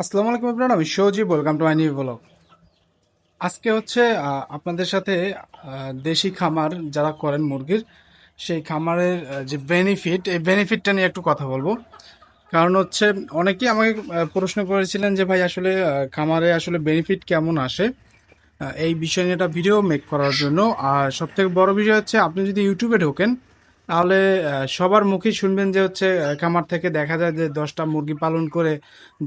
আসসালামু আলাইকুম আপনার আমি Souji welcome to my new blog. আজকে হচ্ছে আপনাদের সাথে দেশি খামার যারা করেন মুরগির, সেই খামারের যে বেনিফিট এই বেনিফিটটা নিয়ে একটু কথা বলব। কারণ হচ্ছে, অনেকেই আমাকে প্রশ্ন করেছিলেন যে, ভাই, আসলে খামারে আসলে বেনিফিট কেমন আসে? এই বিষয় নিয়ে একটা ভিডিও মেক করার জন্য। আর সব থেকে বড় বিষয় হচ্ছে, আপনি যদি ইউটিউবে ঢোকেন তাহলে সবার মুখেই শুনবেন যে হচ্ছে খামার থেকে দেখা যায় যে দশটা মুরগি পালন করে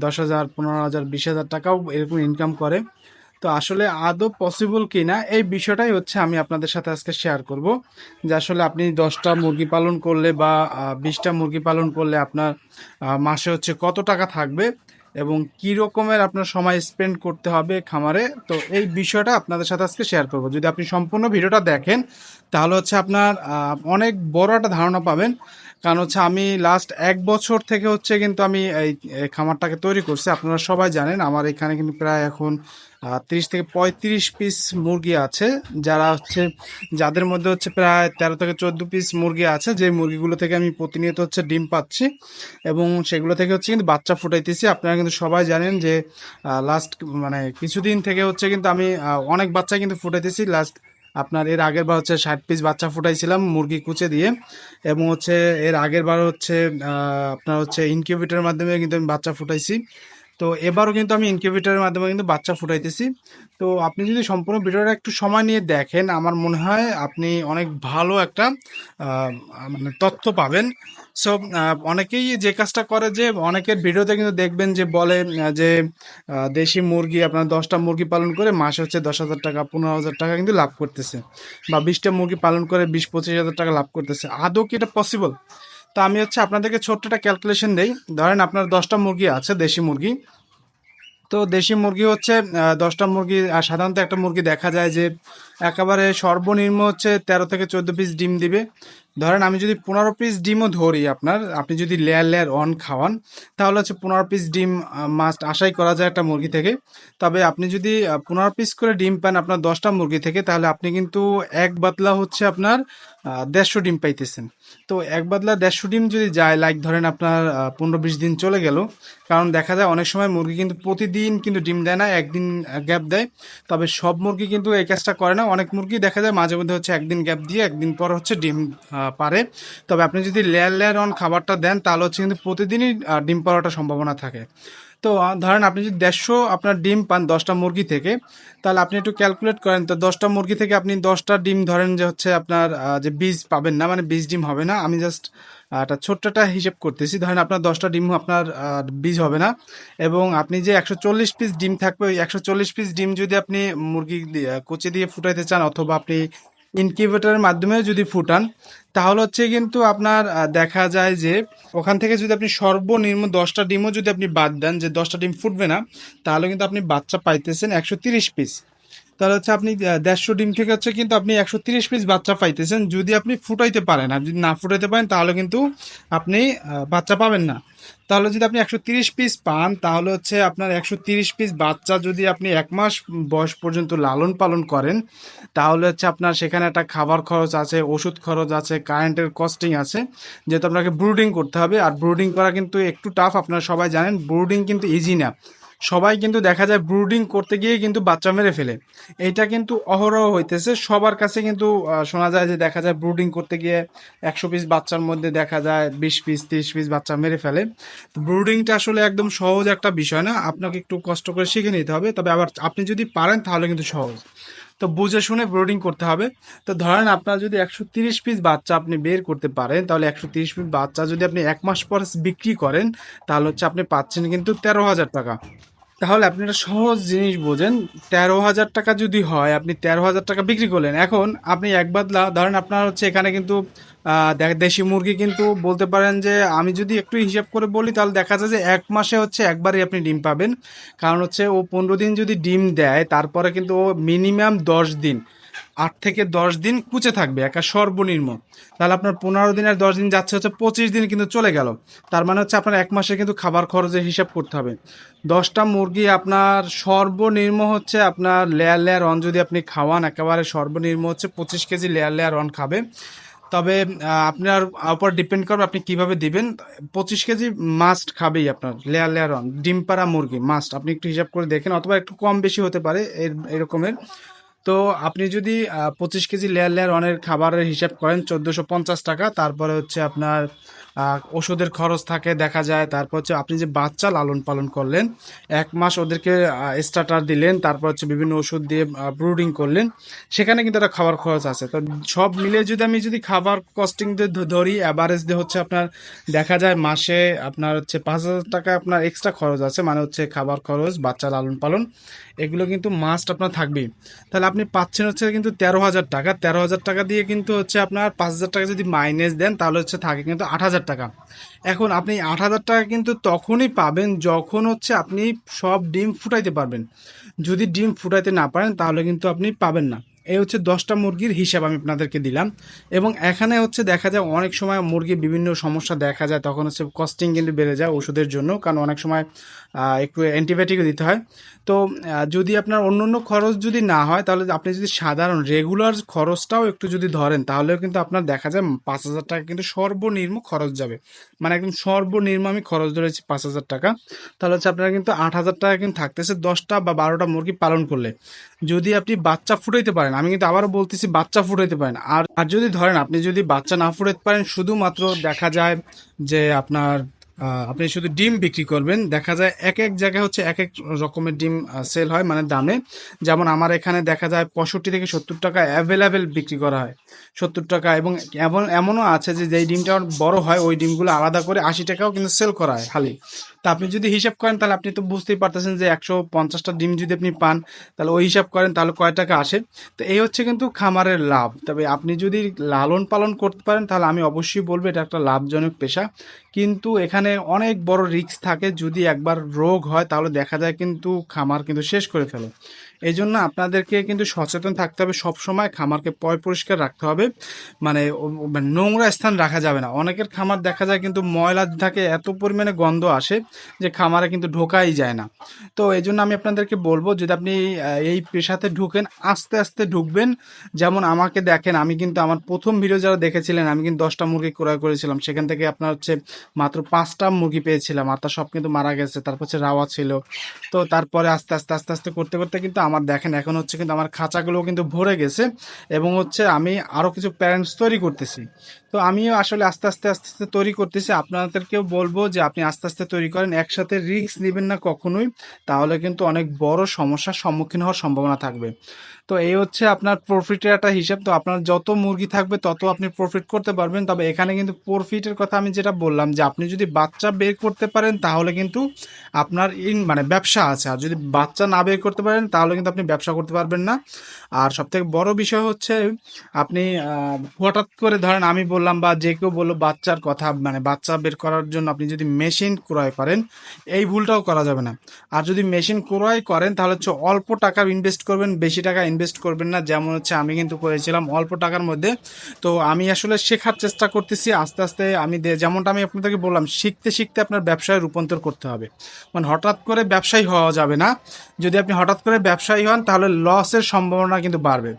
দশ হাজার, পনেরো হাজার, বিশ হাজার টাকাও এরকম ইনকাম করে। তো আসলে আদৌ পসিবল কিনা, এই বিষয়টাই হচ্ছে আমি আপনাদের সাথে আজকে শেয়ার করব। যে আসলে আপনি দশটা মুরগি পালন করলে বা বিশটা মুরগি পালন করলে আপনার মাসে হচ্ছে কত টাকা থাকবে এবং কি রকমের আপনার সময় স্পেন্ড করতে হবে খামারে, তো এই বিষয়টা আপনাদের সাথে আজকে শেয়ার করব। যদি আপনি সম্পূর্ণ ভিডিওটা দেখেন, তাহলে হচ্ছে আপনার অনেক বড় একটা ধারণা পাবেন কারণ হচ্ছে আমি লাস্ট এক বছর থেকে হচ্ছে কিন্তু আমি এই খামারটাকে তৈরি করছি। আপনারা সবাই জানেন আমার এখানে কিন্তু প্রায় এখন তিরিশ থেকে পঁয়ত্রিশ পিস মুরগি আছে। যারা হচ্ছে, যাদের মধ্যে হচ্ছে প্রায় তেরো থেকে চোদ্দ পিস মুরগি আছে যে মুরগিগুলো থেকে আমি প্রতিনিয়ত হচ্ছে ডিম পাচ্ছি এবং সেগুলো থেকে হচ্ছে কিন্তু বাচ্চা ফুটাইতেছি। আপনারা কিন্তু সবাই জানেন যে লাস্ট মানে কিছুদিন থেকে হচ্ছে কিন্তু আমি অনেক বাচ্চা কিন্তু ফুটাইতেছি। লাস্ট আপনার এর আগের বার হচ্ছে ষাট পিস বাচ্চা ফুটাইছিলাম মুরগি কুচে দিয়ে। এবং হচ্ছে এর আগের বার হচ্ছে আপনার হচ্ছে ইনকিউবেটরের মাধ্যমে কিন্তু আমি বাচ্চা ফুটাইছি। তো এবারও কিন্তু আমি ইনকিউবেটরের মাধ্যমে কিন্তু বাচ্চা ফুটাইতেছি। তো আপনি যদি সম্পূর্ণ ভিডিওটা একটু সময় নিয়ে দেখেন, আমার মনে হয় আপনি অনেক ভালো একটা মানে তথ্য পাবেন। সো অনেকেই যে কাজটা করে যে অনেকের ভিডিওতে কিন্তু দেখবেন যে বলে যে দেশি মুরগি, আপনার দশটা মুরগি পালন করে মাসে হচ্ছে দশ হাজার টাকা, পনেরো হাজার টাকা কিন্তু লাভ করতেছে। বা বিশটা মুরগি পালন করে বিশ পঁচিশ হাজার টাকা লাভ করতেছে। আদৌ কি এটা পসিবল তো আমি হচ্ছে আপনাদেরকে ছোট্ট একটা ক্যালকুলেশন দেই। ধরেন আপনার দশটা মুরগি আছে, দেশি মুরগি। তো দেশি মুরগি হচ্ছে দশটা মুরগি, আর সাধারণত একটা মুরগি দেখা যায় যে একেবারে সর্বনিম্ন হচ্ছে তেরো থেকে চোদ্দ পিস ডিম দিবে। ধরেন আমি যদি পনেরো পিস ডিমও ধরি আপনার, আপনি যদি লেয়ার লেয়ার অন খাওয়ান, তাহলে হচ্ছে পনেরো পিস ডিম মাস্ট আশাই করা যায় একটা মুরগি থেকে। তবে আপনি যদি পনেরো পিস করে ডিম পান আপনার দশটা মুরগি থেকে, তাহলে আপনি কিন্তু এক বাতলা হচ্ছে আপনার দেড়শো ডিম পাইতেছেন। তো এক বাতলা দেড়শো ডিম যদি যায় লাইক ধরেন আপনার পনেরো বিশ দিন চলে গেল, কারণ দেখা যায় অনেক সময় মুরগি কিন্তু প্রতিদিন কিন্তু ডিম দেয় না, একদিন গ্যাপ দেয়। তবে সব মুরগি কিন্তু এই কাজটা করে না। অনেক মুরগি দেখা যায় মাঝে মধ্যে হচ্ছে একদিন গ্যাপ দিয়ে, একদিন পর হচ্ছে ডিম পারে। তবে আপনি যদি লেয়ার লেয়ার অন খাবারটা দেন, তাহলে হচ্ছে কিন্তু প্রতিদিনই ডিম পাওয়াটা সম্ভাবনা থাকে। তো ধরেন আপনি যদি দেড়শো আপনার ডিম পান দশটা মুরগি থেকে, তাহলে আপনি একটু ক্যালকুলেট করেন। তো দশটা মুরগি থেকে আপনি দশটা ডিম ধরেন যে হচ্ছে আপনার যে বীজ পাবেন না মানে বীজ ডিম হবে না, আমি জাস্ট একটা ছোট্টটা হিসেব করতেছি। ধরেন আপনার দশটা ডিম আপনার বীজ হবে না, এবং আপনি যে একশো চল্লিশ পিস ডিম থাকবে, ওই একশো চল্লিশ পিস ডিম যদি আপনি মুরগি কুচে দিয়ে ফুটাইতে চান, অথবা আপনি ইনকিউবেটরের মাধ্যমে যদি ফুটান, তাহলে হচ্ছে কিন্তু আপনার দেখা যায় যে ওখান থেকে যদি আপনি সর্বনিম্ন দশটা ডিমও যদি আপনি বাদ দেন, যে দশটা ডিম ফুটবে না, তাহলে কিন্তু আপনি বাচ্চা পাইতেছেন একশো তিরিশ পিস তাহলে হচ্ছে আপনি দেড়শো ডিম থেকে হচ্ছে কিন্তু আপনি একশো তিরিশ পিস বাচ্চা পাইতেছেন। যদি আপনি ফুটাইতে পারেন, আর যদি না ফুটাইতে পারেন, তাহলে কিন্তু আপনি বাচ্চা পাবেন না। তাহলে যদি আপনি একশো তিরিশ পিস পান, তাহলে হচ্ছে আপনার একশো তিরিশ পিস বাচ্চা যদি আপনি এক মাস বয়স পর্যন্ত লালন পালন করেন, তাহলে হচ্ছে আপনার সেখানে একটা খাবার খরচ আছে, ওষুধ খরচ আছে কারেন্টের কস্টিং আছে, যেহেতু আপনাকে ব্রুডিং করতে হবে। আর ব্রুডিং করা কিন্তু একটু টাফ আপনারা সবাই জানেন ব্রুডিং কিন্তু ইজি না। সবাই কিন্তু দেখা যায় ব্রুডিং করতে গিয়ে কিন্তু বাচ্চা মেরে ফেলে। এটা কিন্তু অহরহ হইতেছে। সবার কাছে কিন্তু শোনা যায় যে দেখা যায় ব্রুডিং করতে গিয়ে একশো পিস বাচ্চার মধ্যে দেখা যায়, বিশ পিস তিরিশ পিস বাচ্চা মেরে ফেলে। তো ব্রুডিংটা আসলে একদম সহজ একটা বিষয় না। আপনাকে একটু কষ্ট করে শিখে নিতে হবে। তবে আবার আপনি যদি পারেন তাহলে কিন্তু সহজ। তো বুঝে শুনে ব্রোডিং করতে হবে। তো ধরেন আপনার যদি একশো তিরিশ পিস বাচ্চা আপনি বের করতে পারেন, তাহলে একশো তিরিশ পিস বাচ্চা যদি আপনি এক মাস পর বিক্রি করেন, তাহলে হচ্ছে আপনি পাচ্ছেন কিন্তু তেরো হাজার টাকা। তাহলে আপনি একটা সহজ জিনিস বোঝেন, তেরো হাজার টাকা যদি হয়, আপনি তেরো হাজার টাকা বিক্রি করলেন। এখন আপনি এক বাদলা, ধরেন আপনার হচ্ছে এখানে কিন্তু দেশি মুরগি কিন্তু বলতে পারেন যে, আমি যদি একটু হিসাব করে বলি, তাহলে দেখা যায় যে এক মাসে হচ্ছে একবারই আপনি ডিম পাবেন। কারণ হচ্ছে ও পনেরো দিন যদি ডিম দেয়, তারপরে কিন্তু ও মিনিমাম দশ দিন। আট থেকে দশ দিন কুচে থাকবে, একা সর্বনিম্ন। তাহলে আপনার পনেরো দিন আর দশ দিন যাচ্ছে হচ্ছে পঁচিশ দিন কিন্তু চলে গেল। তার মানে হচ্ছে আপনার এক মাসে কিন্তু খাবার খরচের হিসাব করতে হবে। দশটা মুরগি আপনার সর্বনিম্ন হচ্ছে আপনার লেয়ার লেয়ার অন যদি আপনি খাওয়ান, একেবারে সর্বনিম্ন হচ্ছে পঁচিশ কেজি লেয়ার লেয়ার অন খাবে। তবে আপনার উপর ডিপেন্ড করবে আপনি কীভাবে দিবেন। পঁচিশ কেজি মাস্ট খাবেই আপনার লেয়ার লেয়ার অন ডিম পাড়া মুরগি মাস্ট আপনি একটু হিসাব করে দেখেন, অথবা একটু কম বেশি হতে পারে, এর, এরকমের। তো আপনি যদি পঁচিশ কেজি লেয়ার লেয়ার অনেক খাবারের হিসাব করেন, চোদ্দোশো পঞ্চাশ টাকা, তারপরে হচ্ছে আপনার ওষুধের খরচ থাকে, দেখা যায়। তারপর হচ্ছে আপনি যে বাচ্চা লালন পালন করলেন, এক মাস ওদেরকে স্টার্টার দিলেন, তারপর হচ্ছে বিভিন্ন ওষুধ দিয়ে ব্রুডিং করলেন, সেখানে কিন্তু একটা খাবার খরচ আছে। তো সব মিলে যদি আমি যদি খাবার কস্টিং দিয়ে ধরি অ্যাভারেজ দিয়ে হচ্ছে আপনার, দেখা যায় মাসে আপনার হচ্ছে পাঁচ হাজার টাকা আপনার এক্সট্রা খরচ আছে মানে হচ্ছে খাবার খরচ, বাচ্চা লালন পালন, এগুলো কিন্তু মাস্ট আপনার থাকবেই। তাহলে আপনি পাচ্ছেন হচ্ছে কিন্তু তেরো হাজার টাকা, তেরো হাজার টাকা দিয়ে কিন্তু হচ্ছে আপনার পাঁচ হাজার টাকা যদি মাইনাস দেন, তাহলে হচ্ছে থাকে কিন্তু আট হাজার টাকা। এখন আপনি আট হাজার টাকা কিন্তু তখনই পাবেন যখন হচ্ছে আপনি সব ডিম ফুটাইতে পারবেন। যদি ডিম ফুটাইতে না পারেন তাহলে কিন্তু আপনি পাবেন না। এই হচ্ছে দশটা মুরগির হিসাব আমি আপনাদেরকে দিলাম। এবং এখানে হচ্ছে দেখা যায় অনেক সময় মুরগি বিভিন্ন সমস্যা দেখা যায়, তখন হচ্ছে কস্টিং কিন্তু বেড়ে যায় ওষুধের জন্য, কারণ অনেক সময় একটু অ্যান্টিবায়োটিকও দিতে হয়। তো যদি আপনার অন্য অন্য খরচ যদি না হয়, তাহলে আপনি যদি সাধারণ রেগুলার খরচটাও একটু যদি ধরেন, তাহলেও কিন্তু আপনার দেখা যায় পাঁচ হাজার টাকা কিন্তু সর্বনিম্ন খরচ যাবে। মানে একদম সর্বনিম্ন আমি খরচ ধরেছি পাঁচ হাজার টাকা। তাহলে হচ্ছে আপনার কিন্তু আট হাজার টাকা কিন্তু থাকতেছে দশটা বা বারোটা মুরগি পালন করলে। যদি আপনি বাচ্চা ফুটাইতে পারেন আমি কিন্তু আবারও বলতেছি, বাচ্চা ফুটাইতে পারেন। আর আর যদি ধরেন আপনি যদি বাচ্চা না ফুটাইতে পারেন, শুধুমাত্র দেখা যায় যে আপনার আপনি শুধু ডিম বিক্রি করবেন। দেখা যায় এক এক জায়গায় হচ্ছে এক এক রকমের ডিম সেল হয় মানে দামে। যেমন আমার এখানে দেখা যায় পঁয়ষট্টি থেকে সত্তর টাকা অ্যাভেলেবেল বিক্রি করা হয়, সত্তর টাকা। এবং এমন, এমনও আছে যে, যেই ডিমটা বড় হয়, ওই ডিমগুলো আলাদা করে আশি টাকাও কিন্তু সেল করা হয় খালি তা আপনি যদি হিসাব করেন, তাহলে আপনি তো বুঝতেই পারতেছেন যে, একশো পঞ্চাশটা ডিম যদি আপনি পান, তাহলে ওই হিসাব করেন, তাহলে কয় টাকা আসে? তো এই হচ্ছে কিন্তু খামারের লাভ। তবে আপনি যদি লালন পালন করতে পারেন, তাহলে আমি অবশ্যই বলব, এটা একটা লাভজনক পেশা। কিন্তু এখানে অনেক বড় রিস্ক থাকে। যদি একবার রোগ হয়, তাহলে দেখা যায় কিন্তু খামার কিন্তু শেষ করে ফেলে। এই জন্য আপনাদেরকে কিন্তু সচেতন থাকতে হবে সব সময় খামারকে পয় পরিষ্কার রাখতে হবে। মানে মানে নোংরা স্থান রাখা যাবে না। অনেকের খামার দেখা যায় কিন্তু ময়লা থাকে, এত পরিমাণে গন্ধ আসে যে খামারে কিন্তু ঢোকাই যায় না। তো এই জন্য আমি আপনাদেরকে বলব, যদি আপনি এই পেশাতে ঢুকেন, আস্তে আস্তে ঢুকবেন। যেমন আমাকে দেখেন, আমি কিন্তু আমার প্রথম ভিডিও যারা দেখেছিলেন, আমি কিন্তু দশটা মুরগি ক্রয় করেছিলাম। সেখান থেকে আপনার হচ্ছে মাত্র পাঁচটা মুরগি পেয়েছিলাম। আর তার সব কিন্তু মারা গেছে। তারপর হচ্ছে রাওয়া ছিল। তো তারপরে আস্তে আস্তে আস্তে আস্তে করতে করতে কিন্তু আমার দেখেন, এখন হচ্ছে কিন্তু আমার খাঁচাগুলো কিন্তু ভরে গেছে এবং হচ্ছে আমি আরও কিছু প্যারেন্টস তৈরি করতেছি। তো আমিও আসলে আস্তে আস্তে আস্তে আস্তে তৈরি করতেছি। আপনাদেরকেও বলব যে আপনি আস্তে আস্তে তৈরি করেন। একসাথে রিস্ক নেবেন না কখনোই। তাহলে কিন্তু অনেক বড় সমস্যার সম্মুখীন হওয়ার সম্ভাবনা থাকবে। তো এই হচ্ছে আপনার প্রফিটের একটা হিসাব। তো আপনার যত মুরগি থাকবে, তত আপনি প্রফিট করতে পারবেন। তবে এখানে কিন্তু প্রফিটের কথা আমি যেটা বললাম, যে আপনি যদি বাচ্চা বের করতে পারেন, তাহলে কিন্তু আপনার ইন মানে ব্যবসা আছে। আর যদি বাচ্চা না বের করতে পারেন, তাহলে কিন্তু আপনি ব্যবসা করতে পারবেন না। আর সব থেকে বড় বিষয় হচ্ছে, আপনি হঠাৎ করে ধরেন আমি বললাম বা যে কেউ বলল বাচ্চার কথা মানে বাচ্চা বের করার জন্য আপনি যদি মেশিন ক্রয় করেন, এই ভুলটাও করা যাবে না। আর যদি মেশিন ক্রয় করেন, তাহলে হচ্ছে অল্প টাকা ইনভেস্ট করবেন, বেশি টাকা ইনভেস্ট করবেন না, যেমন হচ্ছে আমি কিন্তু করেছিলাম অল্প টাকার মধ্যে। তো আমি আসলে শেখার চেষ্টা করতেছি, আস্তে আস্তে আমি যেমনটা আমি আপনাদেরকে বললাম, শিখতে শিখতে আপনার ব্যবসায় রূপান্তর করতে হবে। মানে হঠাৎ করে ব্যবসায়ী হওয়া যাবে না। যদি আপনি হঠাৎ করে ব্যবসায়ী হন, তাহলে লসের সম্ভাবনা কিন্তু বাড়বে।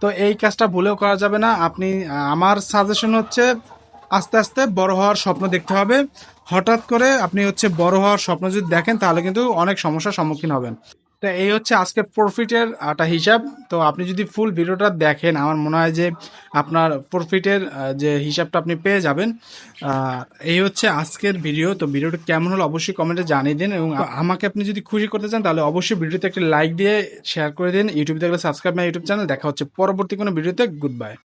তো এই কাজটা ভুলেও করা যাবে না। আপনি আমার সাজেশন হচ্ছে আস্তে আস্তে বড় হওয়ার স্বপ্ন দেখতে হবে। হঠাৎ করে আপনি হচ্ছে বড় হওয়ার স্বপ্ন যদি দেখেন, তাহলে কিন্তু অনেক সমস্যার সম্মুখীন হবেন। তো এই হচ্ছে আজকে প্রফিটের একটা হিসাব। তো আপনি যদি ফুল ভিডিওটা দেখেন, আমার মনে হয় যে আপনার প্রফিটের যে হিসাবটা আপনি পেয়ে যাবেন। এই হচ্ছে আজকের ভিডিও। তো ভিডিওটা কেমন হলো অবশ্যই কমেন্টে জানিয়ে দিন এবং আমাকে আপনি যদি খুশি করতে চান, তাহলে অবশ্যই ভিডিওতে একটা লাইক দিয়ে শেয়ার করে দিন। ইউটিউব দেখলে সাবস্ক্রাইব, মাই ইউটিউব চ্যানেল। দেখা হচ্ছে পরবর্তী কোনো ভিডিওতে। Good bye.